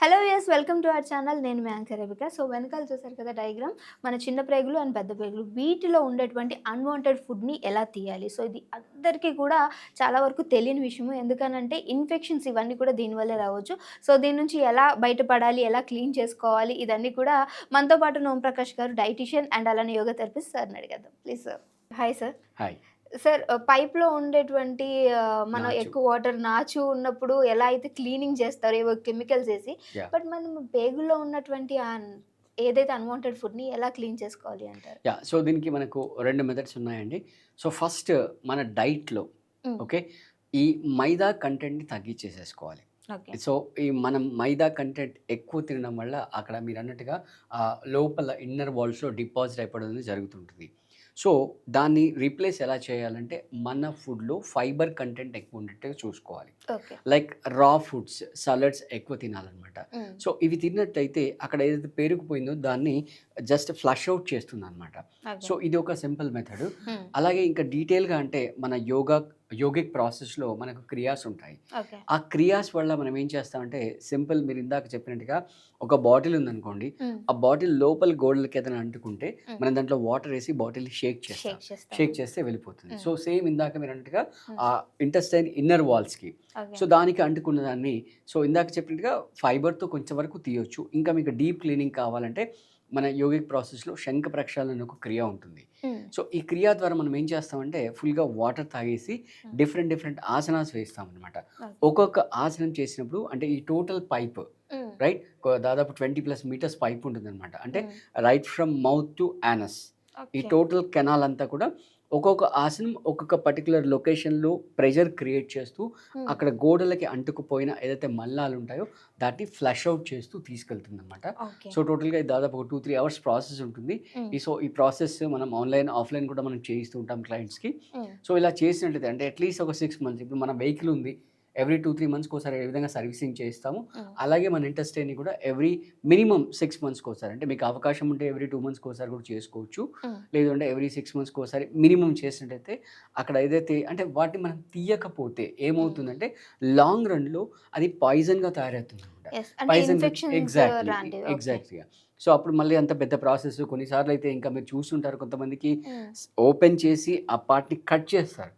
Hello yes welcome to our channel నేను మీ anchor రవిక. So వెనకాల చూసారు కదా డయాగ్రామ్ మన చిన్న ప్రేగులు అండ్ పెద్ద ప్రేగులు. వీటిలో ఉండేటువంటి అన్వాంటెడ్ ఫుడ్ని ఎలా తీయాలి? సో ఇది అందరికీ కూడా చాలా వరకు తెలియని విషయము. ఎందుకనంటే ఇన్ఫెక్షన్స్ ఇవన్నీ కూడా దీనివల్లే రావచ్చు. సో దీని నుంచి ఎలా బయటపడాలి? ఎలా క్లీన్ చేసుకోవాలి? ఇదన్నీ కూడా మనతో పాటు నోమ్ ప్రకాష్ గారు డైటీషియన్ అండ్ అలానే యోగా థెరపిస్ట్ సార్ని అడిగేద్దాం. Please sir hi sir hi sir పైప్లో ఉండేటువంటి మనం. ఎక్కువ వాటర్ నాచు ఉన్నప్పుడు ఎలా అయితే క్లీనింగ్ చేస్తారో ఏవో కెమికల్స్ వేసి. బట్ మనం పేగుల్లో ఉన్నటువంటి ఆ ఏదైతే అన్వాంటెడ్ ఫుడ్ని ఎలా క్లీన్ చేసుకోవాలి అంటారు యా సో దీనికి మనకు రెండు మెథడ్స్ ఉన్నాయండి సో ఫస్ట్ మన డైట్లో. ఓకే ఈ మైదా కంటెంట్ని తగ్గించేసేసుకోవాలి సో ఈ మనం మైదా కంటెంట్ ఎక్కువ తినడం వల్ల అక్కడ మీరు అన్నట్టుగా లోపల ఇన్నర్ వాల్స్లో డిపాజిట్ అయిపోవడం జరుగుతుంటుంది సో దాన్ని రీప్లేస్ ఎలా చేయాలంటే మన ఫుడ్లో ఫైబర్ కంటెంట్ ఎక్కువ ఉండేట్టుగా చూసుకోవాలి. లైక్ రా ఫుడ్స్ సలాడ్స్ ఎక్కువ తినాలన్నమాట. సో ఇవి తిన్నట్టయితే అక్కడ ఏదైతే పేరుకుపోయిందో దాన్ని జస్ట్ ఫ్లష్ అవుట్ చేస్తుంది అనమాట సో ఇది ఒక సింపుల్ మెథడ్. అలాగే ఇంకా డీటెయిల్గా అంటే మన యోగా యోగిక్ ప్రాసెస్లో మనకు క్రియాస్ ఉంటాయి. ఆ క్రియాస్ వల్ల మనం ఏం చేస్తామంటే సింపుల్ మీరు ఇందాక చెప్పినట్టుగా ఒక బాటిల్ ఉందనుకోండి ఆ బాటిల్ లోపల గోడలకి ఏదైనా అంటుకుంటే. మనం దాంట్లో వాటర్ వేసి బాటిల్ షేక్ చేస్తాం. షేక్ చేస్తాం. వెళ్ళిపోతుంది. సో సేమ్ ఇందాక మీరు అన్నట్టుగా. ఆ ఇంటెస్టైన్ ఇన్నర్ వాల్స్కి. సో దానికి అంటుకున్న దాన్ని సో ఇందాక చెప్పినట్టుగా ఫైబర్తో కొంచెం వరకు తీయొచ్చు. ఇంకా మీకు డీప్ క్లీనింగ్ కావాలంటే మన యోగిక్ ప్రాసెస్లో శంఖ ప్రక్షాళన అనే ఒక క్రియ ఉంటుంది. సో ఈ క్రియ ద్వారా మనం ఏం చేస్తామంటే ఫుల్గా వాటర్ తాగేసి డిఫరెంట్ డిఫరెంట్ ఆసనాస్ వేస్తాం అనమాట ఒక్కొక్క ఆసనం చేసినప్పుడు అంటే ఈ టోటల్ పైప్ రైట్? దాదాపు ట్వంటీ ప్లస్ మీటర్స్ పైప్ ఉంటుంది అనమాట అంటే right from mouth to anus ఈ టోటల్ కెనాల్ అంతా కూడా ఒక్కొక్క ఆసనం ఒక్కొక్క పర్టికులర్ లొకేషన్లో ప్రెషర్ క్రియేట్ చేస్తూ అక్కడ గోడలకి అంటుకుపోయిన ఏదైతే మల్లాలు ఉంటాయో దాన్ని ఫ్లష్ అవుట్ చేస్తూ తీసుకెళ్తుంది అనమాట సో టోటల్గా ఇది దాదాపు ఒక టూ త్రీ అవర్స్ ప్రాసెస్ ఉంటుంది. ఈ సో ఈ ప్రాసెస్ మనం ఆన్లైన్ ఆఫ్లైన్ కూడా మనం చేయిస్తూ ఉంటాం క్లయింట్స్కి. సో ఇలా చేసినట్లయితే అంటే అట్లీస్ట్ ఒక సిక్స్ మంత్స్ ఇప్పుడు మన వెహికల్ ఉంది. ఎవ్రీ టూ త్రీ మంత్స్కి ఒకసారి ఏ విధంగా సర్వీసింగ్ చేస్తాము అలాగే మన ఇంటర్స్టేని కూడా ఎవ్రీ మినిమం సిక్స్ మంత్స్కి ఒకసారి అంటే మీకు అవకాశం ఉంటే ఎవ్రీ టూ మంత్స్కి ఒకసారి కూడా చేసుకోవచ్చు. లేదు అంటే ఎవ్రీ సిక్స్ మంత్స్కి ఒకసారి మినిమం చేసినట్టయితే అక్కడ ఏదైతే అంటే వాటిని మనం తీయకపోతే ఏమవుతుందంటే లాంగ్ రన్లో అది పాయిజన్గా తయారవుతుంది పాయిజన్ ఎగ్జాక్ట్లీ రాండి ఎగ్జాక్ట్గా సో అప్పుడు మళ్ళీ అంత పెద్ద ప్రాసెస్ కొన్నిసార్లు అయితే ఇంకా మీరు చూస్తుంటారు కొంతమందికి ఓపెన్ చేసి ఆ పార్ట్ని కట్ చేస్తారు.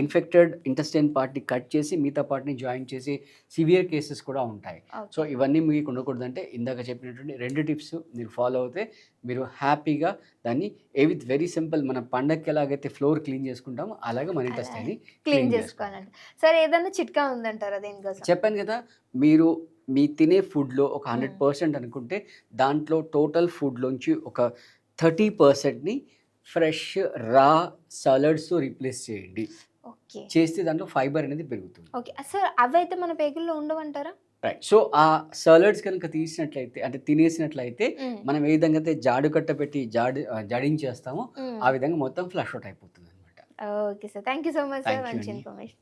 ఇన్ఫెక్టెడ్ ఇంటెస్టైన్ పార్ట్ని కట్ చేసి మిగతా పార్ట్ని జాయిన్ చేసి సివియర్ కేసెస్ కూడా ఉంటాయి. సో ఇవన్నీ మీకు ఉండకూడదంటే ఇందాక చెప్పినటువంటి రెండు టిప్స్ మీరు ఫాలో అవుతే మీరు హ్యాపీగా దాన్ని ఏ విత్ వెరీ సింపుల్ మన పండగకి ఎలాగైతే ఫ్లోర్ క్లీన్ చేసుకుంటామో అలాగే మన ఇంటెస్టైన్ని క్లీన్ చేసుకోవాలండి సార్ ఏదైనా చిట్కా ఉందంటారా దీనికోసం? చెప్పాను కదా మీరు మీ తినే ఫుడ్లో ఒక హండ్రెడ్. పర్సెంట్ అనుకుంటే దాంట్లో టోటల్ ఫుడ్లోంచి ఒక థర్టీ పర్సెంట్ని ఫ్రెష్ రా సలాడ్స్ రీప్లేస్ చేయండి. చేస్తే దాంట్లో ఫైబర్ అనేది పెరుగుతుంది. ఓకే. సార్ అవైతే మన పేగుల్లో ఉండవంటారా? రైట్ సో ఆ సలాడ్స్ కనుక తీసినట్లయితే అంటే తినేసినట్లయితే మనం ఏ విధంగా అయితే జాడు కట్ట పెట్టి జాడి జడించేస్తామో ఆ విధంగా మొత్తం ఫ్లష్ అవుట్ అయిపోతుంది అనమాట okay sir. Thank you so much sir మంచి. ఇన్ఫర్మేషన్